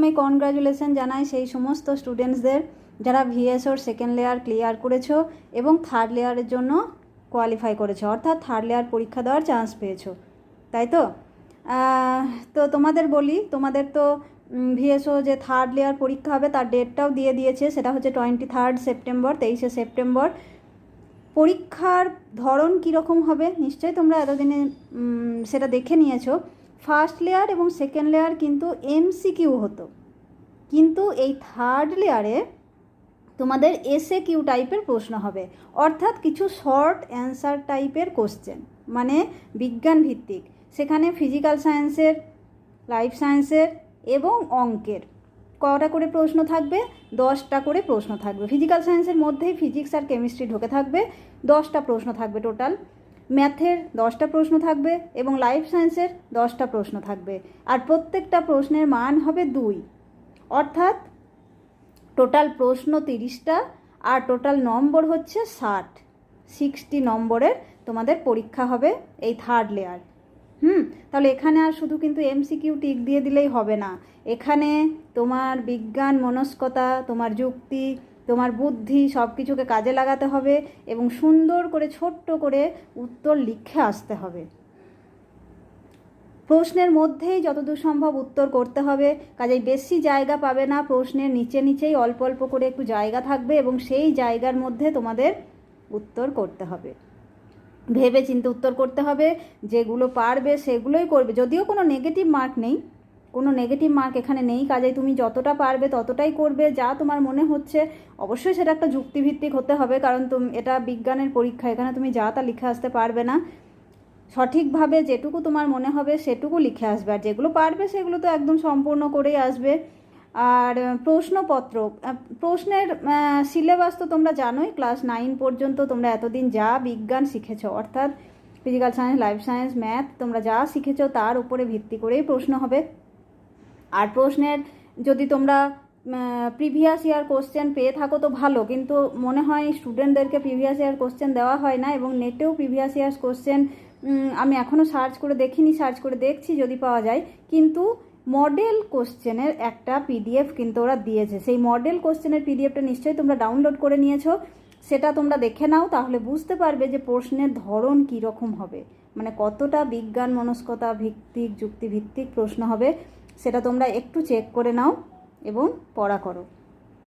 প্রথমেই কনগ্রাচুলেশন জানাই সেই সমস্ত স্টুডেন্টসদের যারা ভিএসওর সেকেন্ড লেয়ার ক্লিয়ার করেছ এবং থার্ড লেয়ারের জন্য কোয়ালিফাই করেছ। অর্থাৎ থার্ড লেয়ার পরীক্ষা দেওয়ার চান্স পেয়েছ। তাই তো? তো তোমাদের বলি, তোমাদের তো ভিএসও যে থার্ড লেয়ার পরীক্ষা হবে তার ডেটটাও দিয়ে দিয়েছে। সেটা হচ্ছে টোয়েন্টি থার্ড সেপ্টেম্বর তেইশে সেপ্টেম্বর পরীক্ষার ধরন কীরকম হবে? নিশ্চয়ই তোমরা এতদিনে সেটা দেখে নিয়েছো। ফার্স্ট লেয়ার এবং সেকেন্ড লেয়ার কিন্তু এমসিকিউ হতো। কিন্তু এই থার্ড লেয়ারে তোমাদের এসএ কিউ টাইপের প্রশ্ন হবে। অর্থাৎ কিছু শর্ট অ্যান্সার টাইপের কোশ্চেন মানে বিজ্ঞান ভিত্তিক। সেখানে ফিজিক্যাল সায়েন্সের লাইফ সায়েন্সের এবং অঙ্কের। কটা করে প্রশ্ন থাকবে? দশটা করে প্রশ্ন থাকবে। ফিজিক্যাল সায়েন্সের মধ্যেই ফিজিক্স আর কেমিস্ট্রি ঢোকে থাকবে। দশটা প্রশ্ন থাকবে টোটাল ম্যাথের দশটা প্রশ্ন থাকবে এবং লাইফ সায়েন্সের দশটা প্রশ্ন থাকবে। আর প্রত্যেকটা প্রশ্নের মান হবে দুই। অর্থাৎ টোটাল প্রশ্ন তিরিশটা আর টোটাল নম্বর হচ্ছে ষাট। সিক্সটি নম্বরের তোমাদের পরীক্ষা হবে এই থার্ড লেয়ার হুম? তাহলে এখানে আর শুধু কিন্তু এমসিকিউ টিক দিয়ে দিলেই হবে না। এখানে তোমার বিজ্ঞান, মনস্কতা, তোমার যুক্তি তোমার বুদ্ধি সব কিছুকে কাজে লাগাতে হবে এবং সুন্দর করে, ছোট্ট করে উত্তর লিখে আসতে হবে। প্রশ্নের মধ্যেই যতদূর সম্ভব উত্তর করতে হবে। কাজেই বেশি জায়গা পাবে না প্রশ্নের নিচে নিচেই অল্প অল্প করে একটু জায়গা থাকবে এবং সেই জায়গার মধ্যে তোমাদের উত্তর করতে হবে। ভেবে চিন্তে উত্তর করতে হবে। যেগুলো পারবে সেগুলোই করবে। যদিও কোনো নেগেটিভ মার্ক নেই কোনো নেগেটিভ মার্ক এখানে নেই। কাজেই তুমি যতটা পারবে ততটাই করবে। যা তোমার মনে হচ্ছে, অবশ্যই সেটা একটা যুক্তিভিত্তিক হতে হবে। কারণ তুমি, এটা বিজ্ঞানের পরীক্ষা। এখানে তুমি যা তা লিখে আসতে পারবে না। সঠিকভাবে যেটুকু তোমার মনে হবে সেটুকু লিখে আসবে। আর যেগুলো পারবে সেগুলো তো একদম সম্পূর্ণ করেই আসবে। আর প্রশ্নপত্র প্রশ্নের সিলেবাস তো তোমরা জানোই। ক্লাস নাইন পর্যন্ত তোমরা এতদিন যা বিজ্ঞান শিখেছ, অর্থাৎ physical science life science math তোমরা যা শিখেছো তার উপরে ভিত্তি করেই প্রশ্ন হবে। আর প্রশ্নের যদি তোমরা প্রিভিয়াস ইয়ার কোশ্চেন পেয়ে থাকো তো ভালো, কিন্তু মনে হয় স্টুডেন্টদেরকে প্রিভিয়াস ইয়ার কোশ্চেন দেওয়া হয় না এবং নেটেও প্রিভিয়াস ইয়ার কোশ্চেন আমি এখনও সার্চ করে দেখিনি সার্চ করে দেখছি যদি পাওয়া যায়, কিন্তু মডেল কোশ্চেনের একটা পিডিএফ কিন্তু ওরা দিয়েছে। সেই মডেল কোশ্চেনের পিডিএফটা নিশ্চয়ই তোমরা ডাউনলোড করে নিয়েছো, সেটা তোমরা দেখে নাও, তাহলে বুঝতে পারবে যে প্রশ্নের ধরন কী রকম হবে। মানে কতটা বিজ্ঞান মনস্কতা ভিত্তিক, যুক্তিভিত্তিক প্রশ্ন হবে। সেটা তোমরা একটু চেক করে নাও এবং পড়া করো।